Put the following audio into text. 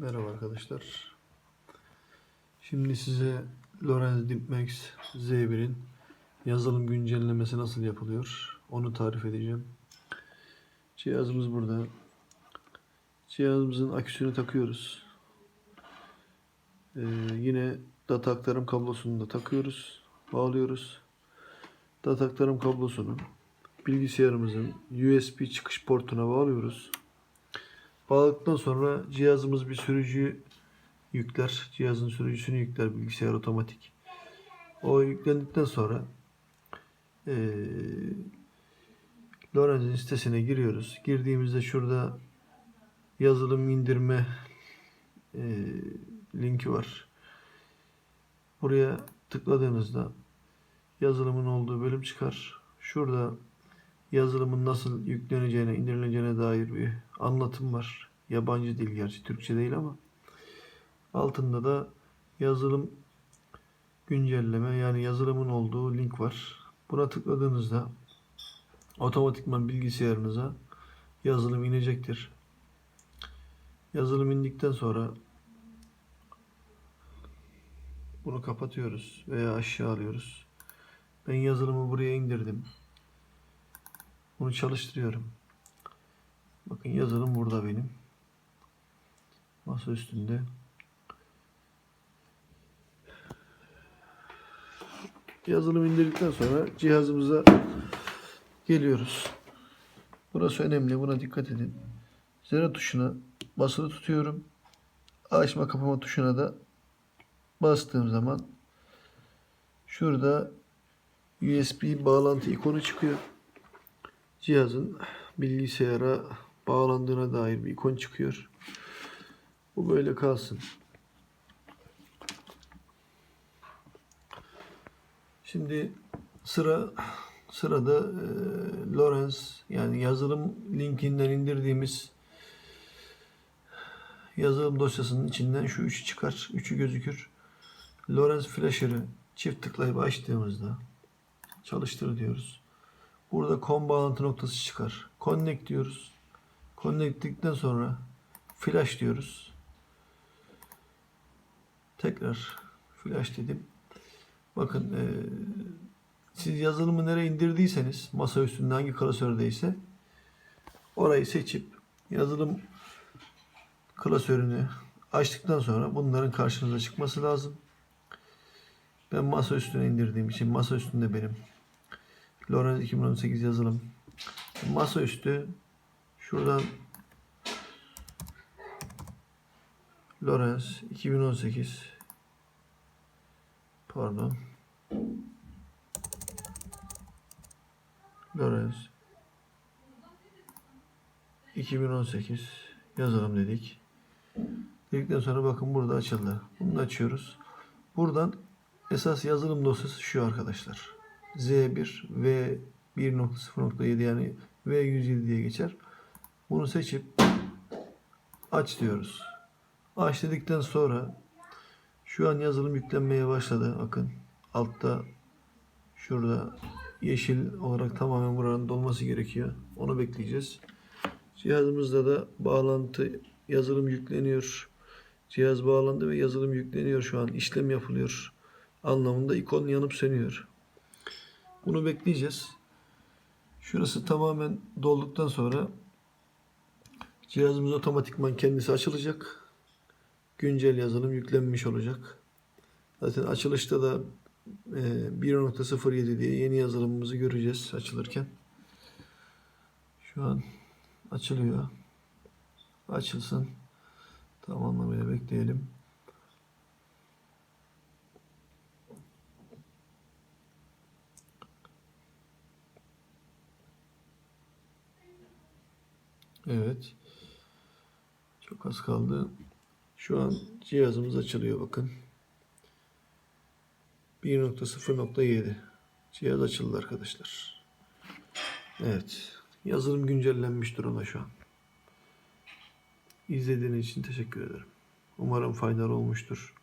Merhaba arkadaşlar. Şimdi size Lorenz Dimpmax Z1'in yazılım güncellemesi nasıl yapılıyor onu tarif edeceğim. Cihazımız burada. Cihazımızın aküsünü takıyoruz. Ee, yine data aktarım kablosunu da takıyoruz. Bağlıyoruz. Data aktarım kablosunu bilgisayarımızın USB çıkış portuna bağlıyoruz. Bağladıktan sonra cihazımız bir sürücü yükler. Cihazın sürücüsünü yükler bilgisayar otomatik. O yüklendikten sonra eee Lorenz'in sitesine giriyoruz. Girdiğimizde şurada yazılım indirme eee, linki var. Buraya tıkladığınızda yazılımın olduğu bölüm çıkar. Şurada yazılımın nasıl yükleneceğine, indirileceğine dair bir anlatım var. Yabancı dil gerçi Türkçe değil ama altında da yazılım güncelleme yani yazılımın olduğu link var. Buna tıkladığınızda otomatikman bilgisayarınıza yazılım inecektir. Yazılım indikten sonra bunu kapatıyoruz veya aşağı alıyoruz. Ben yazılımı buraya indirdim. Bunu çalıştırıyorum. Bakın yazılım burada benim. Masa üstünde. Yazılım indirdikten sonra cihazımıza geliyoruz. Burası önemli. Buna dikkat edin. Zero tuşuna basılı tutuyorum. Açma kapama tuşuna da bastığım zaman şurada USB bağlantı ikonu çıkıyor cihazın bilgisayara bağlandığına dair bir ikon çıkıyor. Bu böyle kalsın. Şimdi sıra sırada e, Lorenz yani yazılım linkinden indirdiğimiz yazılım dosyasının içinden şu üçü çıkar. Üçü gözükür. Lorenz Flasher'ı çift tıklayıp açtığımızda çalıştır diyoruz. Burada com bağlantı noktası çıkar. Connect diyoruz. Connect dedikten sonra flash diyoruz. Tekrar flash dedim. Bakın eee, siz yazılımı nereye indirdiyseniz masa üstünde hangi klasördeyse orayı seçip yazılım klasörünü açtıktan sonra bunların karşınıza çıkması lazım. Ben masa üstüne indirdiğim için masa üstünde benim Lorenz 2018 yazılım. Masaüstü şuradan Lorenz 2018 pardon Lorenz 2018 yazalım dedik. Dedikten sonra bakın burada açıldı. Bunu açıyoruz. Buradan esas yazılım dosyası şu arkadaşlar. Z1 v 1.0.7 yani V107 diye geçer. Bunu seçip aç diyoruz. Aç dedikten sonra şu an yazılım yüklenmeye başladı. Bakın altta şurada yeşil olarak tamamen buranın dolması gerekiyor. Onu bekleyeceğiz. Cihazımızda da bağlantı yazılım yükleniyor. Cihaz bağlandı ve yazılım yükleniyor şu an. işlem yapılıyor anlamında ikon yanıp sönüyor. Bunu bekleyeceğiz. Şurası tamamen dolduktan sonra cihazımız otomatikman kendisi açılacak. Güncel yazılım yüklenmiş olacak. Zaten açılışta da e, 1.07 diye yeni yazılımımızı göreceğiz açılırken. Şu an açılıyor. Açılsın. Tam anlamıyla bekleyelim. Evet. Çok az kaldı. Şu an cihazımız açılıyor bakın. 1.0.7 Cihaz açıldı arkadaşlar. Evet. Yazılım güncellenmiş durumda şu an. İzlediğiniz için teşekkür ederim. Umarım faydalı olmuştur.